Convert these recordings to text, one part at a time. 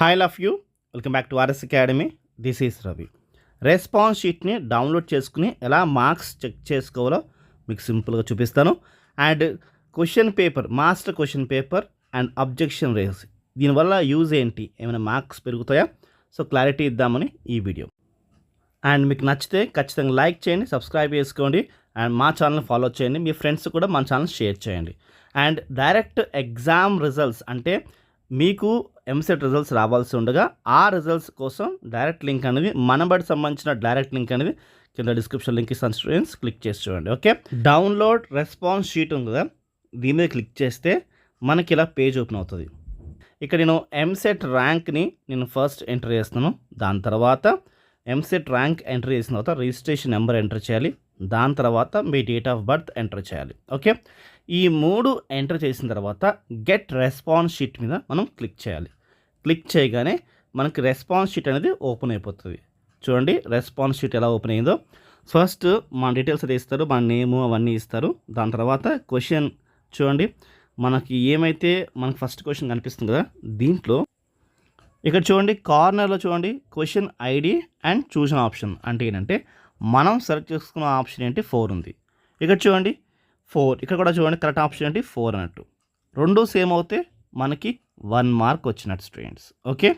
Hi love you welcome back to RS academy this is Ravi response షీట్ని download చేసుకుని ఎలా marks check చేసుకోవాలో మీకు సింపుల్గా చూపిస్తాను. And question paper master question paper and objection raise దీనివల్ల use ఏంటి? ఏమైనా మార్క్స్ పెరుగుతాయా? సో క్లారిటీ ఇద్దామని ఈ వీడియో అండ్ మీకు నచ్చితే ఖచ్చితంగా లైక్ చేయండి సబ్స్క్రైబ్ చేసుకోండి అండ్ మా ఛానల్ ఫాలో చేయండి. మీ ఫ్రెండ్స్ కూడా మా ఛానల్ షేర్ చేయండి. అండ్ డైరెక్ట్ ఎగ్జామ్ రిజల్ట్స్ అంటే మీకు ఎంసెట్ రిజల్ట్స్ రావాల్సి ఉండగా ఆ రిజల్ట్స్ కోసం డైరెక్ట్ లింక్ అనేది మనబడి సంబంధించిన డైరెక్ట్ లింక్ అనేది కింద డిస్క్రిప్షన్ లింక్ ఇస్తాను స్టూడెంట్స్ క్లిక్ చేసి చూడండి ఓకే డౌన్లోడ్ రెస్పాన్స్ షీట్ ఉంది కదా దీని మీద క్లిక్ చేస్తే మనకి ఇలా పేజ్ ఓపెన్ అవుతుంది. ఇక్కడ నేను ఎంసెట్ ర్యాంక్ని నేను ఫస్ట్ ఎంటర్ చేస్తున్నాను దాని తర్వాత ఎంసెట్ ర్యాంక్ ఎంటర్ చేసిన తర్వాత రిజిస్ట్రేషన్ నెంబర్ ఎంటర్ చేయాలి దాని తర్వాత మీ డేట్ ఆఫ్ బర్త్ ఎంటర్ చేయాలి ఓకే ఈ మూడు ఎంటర్ చేసిన తర్వాత గెట్ రెస్పాన్స్ షీట్ మీద మనం క్లిక్ చేయాలి. క్లిక్ చేయగానే మనకి రెస్పాన్స్ షీట్ అనేది ఓపెన్ అయిపోతుంది. చూడండి రెస్పాన్స్ షీట్ ఎలా ఓపెన్ అయిందో. ఫస్ట్ మన డీటెయిల్స్ అయితే ఇస్తారు మన నేము అవన్నీ ఇస్తారు. దాని తర్వాత క్వశ్చన్ చూడండి మనకి ఏమైతే మనకి ఫస్ట్ క్వశ్చన్ కనిపిస్తుంది కదా దీంట్లో ఇక్కడ చూడండి కార్నర్లో చూడండి క్వశ్చన్ ఐడి అండ్ చూసిన ఆప్షన్. అంటే ఏంటంటే మనం సెలెక్ట్ చేసుకున్న ఆప్షన్ ఏంటి? ఫోర్ ఉంది. ఇక్కడ చూడండి ఫోర్. ఇక్కడ కూడా చూడండి కరెక్ట్ ఆప్షన్ ఏంటి? ఫోర్ అన్నట్టు. రెండు సేమ్ అవుతే మనకి వన్ మార్క్ వచ్చినట్టు students okay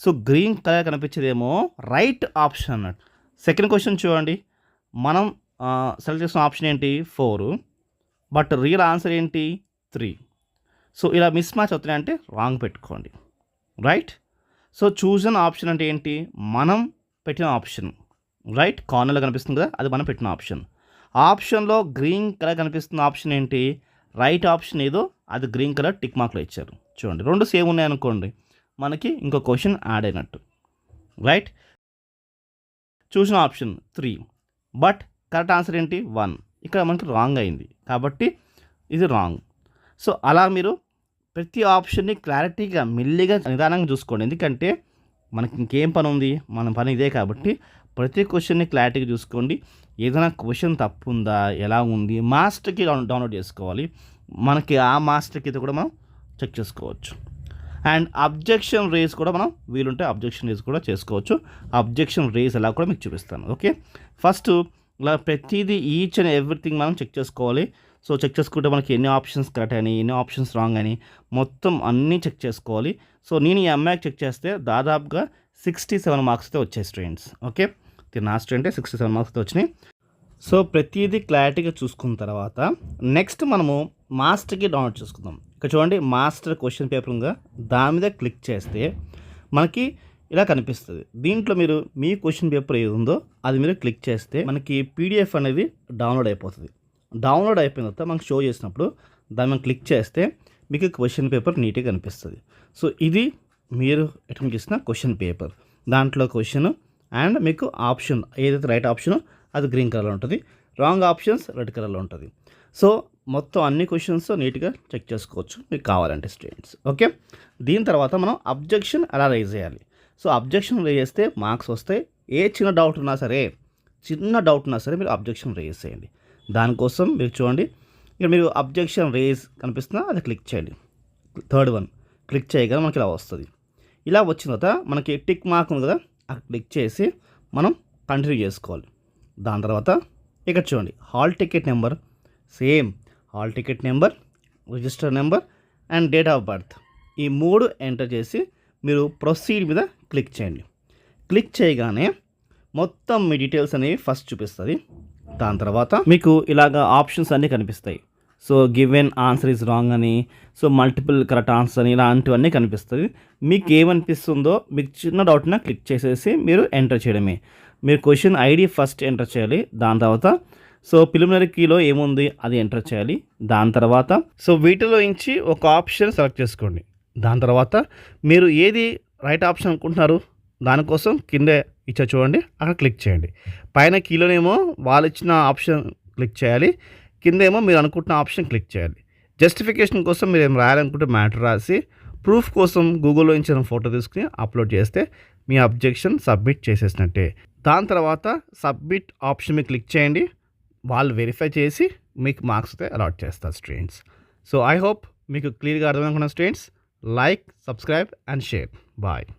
so green colour కనిపించేదేమో right option అన్నట్టు. సెకండ్ క్వశ్చన్ చూడండి. మనం సెలెక్ట్ చేసిన ఆప్షన్ ఏంటి? ఫోరు బట్ రియల్ ఆన్సర్ ఏంటి? త్రీ సో ఇలా మిస్ మ్యాచ్ అవుతున్నాయంటే రాంగ్ పెట్టుకోండి. రైట్ సో చూసిన ఆప్షన్ అంటే ఏంటి? మనం పెట్టిన ఆప్షన్ రైట్ కార్నర్లో కనిపిస్తుంది కదా అది మనం పెట్టిన ఆప్షన్ ఆప్షన్లో గ్రీన్ కలర్ కనిపిస్తున్న ఆప్షన్ ఏంటి? రైట్ ఆప్షన్ ఏదో అది గ్రీన్ కలర్ టిక్ మార్క్లో ఇచ్చారు. చూడండి. రెండు సేమ్ ఉన్నాయి అనుకోండి. మనకి ఇంకో క్వశ్చన్ యాడ్ అయినట్టు. రైట్ చూసిన option three. But correct answer ఏంటి? వన్ ఇక్కడ మనకి రాంగ్ అయింది. కాబట్టి ఇది రాంగ్ సో అలా మీరు ప్రతి ఆప్షన్ని క్లారిటీగా మెల్లిగా నిదానంగా చూసుకోండి. ఎందుకంటే మనకి ఇంకేం పని ఉంది? మన పని ఇదే కాబట్టి ప్రతి క్వశ్చన్ని క్లారిటీగా చూసుకోండి. ఏదైనా క్వశ్చన్ తప్పు ఉందా ఎలా ఉంది? మాస్టర్కి డౌన్లోడ్ చేసుకోవాలి. మనకి ఆ మాస్టర్కి కూడా మనం చెక్ చేసుకోవచ్చు. అండ్ అబ్జెక్షన్ రేస్ కూడా మనం వీలుంటే అబ్జెక్షన్ రేస్ కూడా చేసుకోవచ్చు. అబ్జెక్షన్ రేస్ ఎలా కూడా మీకు చూపిస్తాను. ఓకే? ఫస్ట్ ఇలా ప్రతిదీ ఈచ్ అండ్ ఎవ్రీథింగ్ మనం చెక్ చేసుకోవాలి. సో చెక్ చేసుకుంటే మనకి ఎన్ని ఆప్షన్స్ కరెక్ట్ అని ఎన్ని ఆప్షన్స్ రాంగ్ అని మొత్తం అన్నీ చెక్ చేసుకోవాలి. సో నేను ఈ అమ్మాయికి చెక్ చేస్తే దాదాపుగా సిక్స్టీ సెవెన్ మార్క్స్ అయితే వచ్చాయి స్టూడెంట్స్. ఓకే? నా స్టూడెంటే సిక్స్టీ సెవెన్ మార్క్స్ అయితే వచ్చినాయి. సో ప్రతిదీ క్లారిటీగా చూసుకున్న తర్వాత నెక్స్ట్ మనము మాస్టర్కి డౌన్లోడ్ చేసుకుందాం. ఇక్కడ చూడండి మాస్టర్ క్వశ్చన్ పేపర్ ఉందా దాని మీద క్లిక్ చేస్తే మనకి ఇలా కనిపిస్తుంది. దీంట్లో మీరు మీ క్వశ్చన్ పేపర్ ఏది ఉందో అది మీరు క్లిక్ చేస్తే మనకి పీడిఎఫ్ అనేది డౌన్లోడ్ అయిపోతుంది. డౌన్లోడ్ అయిపోయిన తర్వాత మనకు షో చేసినప్పుడు దాన్ని మనం క్లిక్ చేస్తే మీకు క్వశ్చన్ పేపర్ నీట్గా కనిపిస్తుంది. సో ఇది మీరు అటెంప్ట్ చేసిన క్వశ్చన్ పేపర్. దాంట్లో క్వశ్చన్ అండ్ మీకు ఆప్షన్ ఏదైతే రైట్ ఆప్షన్ అది గ్రీన్ కలర్లో ఉంటుంది. రాంగ్ ఆప్షన్స్ రెడ్ కలర్లో ఉంటుంది. సో మొత్తం అన్ని క్వశ్చన్స్ నీట్గా చెక్ చేసుకోవచ్చు. మీకు కావాలంటే స్టూడెంట్స్ ఓకే దీని తర్వాత మనం అబ్జెక్షన్ ఎలా రైజ్ చేయాలి. సో అబ్జెక్షన్ రేజ్ చేస్తే మార్క్స్ వస్తాయి. ఏ చిన్న డౌట్ ఉన్నా సరే చిన్న డౌట్ ఉన్నా సరే మీరు అబ్జెక్షన్ రేజ్ చేయండి. దానికోసం మీరు చూడండి. ఇక్కడ మీరు అబ్జెక్షన్ రేజ్ కనిపిస్తున్నా అది క్లిక్ చేయండి. థర్డ్ వన్ క్లిక్ చేయగానే మనకి ఇలా వస్తుంది. ఇలా వచ్చిన తర్వాత మనకి టిక్ మార్క్ ఉంది కదా? అక్కడ క్లిక్ చేసి మనం కంటిన్యూ చేసుకోవాలి. దాని తర్వాత ఇక్కడ చూడండి. Hall ticket number same hall ticket number register number and date of birth. ఈ మూడు ఎంటర్ చేసి మీరు ప్రొసీడ్ మీద క్లిక్ చేయండి. క్లిక్ చేయగానే మొత్తం మీ డీటెయిల్స్ అనేవి ఫస్ట్ చూపిస్తుంది. దాని తర్వాత మీకు ఇలాగ ఆప్షన్స్ అన్నీ కనిపిస్తాయి. So given answer is wrong అని సో మల్టిపుల్ కరెక్ట్ ఆన్సర్ అని ఇలాంటివన్నీ కనిపిస్తుంది. మీకు ఏమనిపిస్తుందో మీకు చిన్న డౌట్న క్లిక్ చేసేసి మీరు ఎంటర్ చేయడమే. మీరు క్వశ్చన్ ఐడి ఫస్ట్ ఎంటర్ చేయాలి. దాని తర్వాత సో ప్రిలిమినరీ కీలో ఏముంది అది ఎంటర్ చేయాలి. దాని తర్వాత సో వీటిలో నుంచి ఒక ఆప్షన్ సెలెక్ట్ చేసుకోండి. దాని తర్వాత మీరు ఏది రైట్ ఆప్షన్ అనుకుంటున్నారు దానికోసం కింద ఇచ్చా చూడండి అక్కడ క్లిక్ చేయండి. పైన కీలోనేమో వాళ్ళు ఇచ్చిన ఆప్షన్ క్లిక్ చేయాలి కిందేమో మీరు అనుకుంటున్న ఆప్షన్ క్లిక్ చేయాలి. జస్టిఫికేషన్ కోసం మీరు ఏం రాయాలనుకుంటే మ్యాటర్ రాసి ప్రూఫ్ కోసం గూగుల్లో ఇచ్చిన ఫోటో తీసుకుని అప్లోడ్ చేస్తే మీ అబ్జెక్షన్ సబ్మిట్ చేసేసినట్టే. దాని తర్వాత సబ్మిట్ ఆప్షన్ మీద క్లిక్ చేయండి. వాళ్ళు వెరిఫై చేసి మీకు మార్క్స్ అయితే అలాట్ చేస్తారు స్టూడెంట్స్ సో ఐ హోప్ మీకు క్లియర్గా అర్థమనుకున్న students like subscribe and share bye